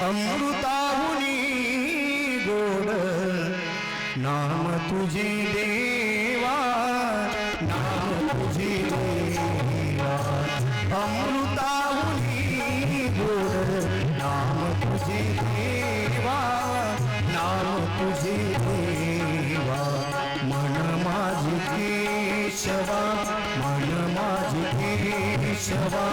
अमृताहुनी गोड नाम तुझी देवा नाम तुझी देवा. अमृताहुनी गोड नाम तुझी देवा नाम तुझी देवा. मन माझी केशवा मन माझी केशवा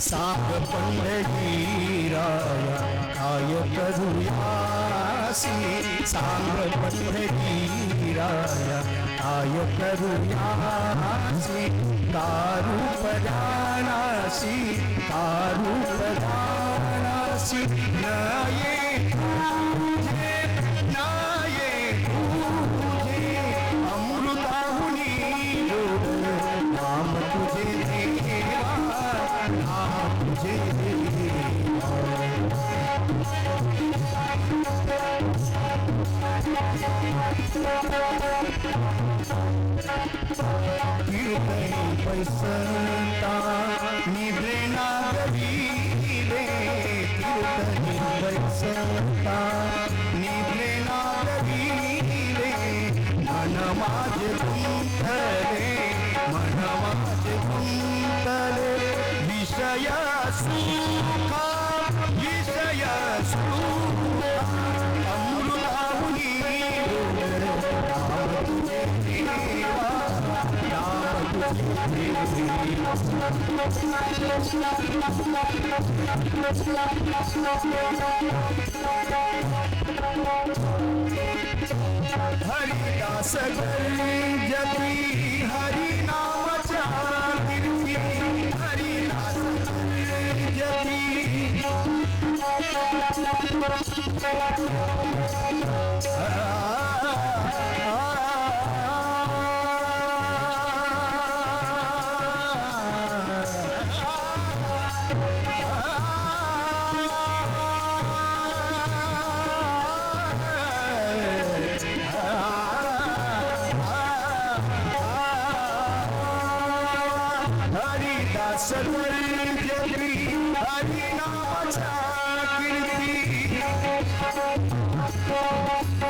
साप पंढरीराया काय करूयासी सांग पंढरीराया काय करूयासी कारू प्रधानासी कारू प्रधानासी नये नये नाम तुझे देवा कीर्तन पैसंता निभ्रेना गरीबे कीर्तन पैसंता निभ्रेना गरीबे मन माझे गुंतले नाम देवा हरिदास जपी हरि नामच्या कीर्ती हरिदास जपी। Thank you.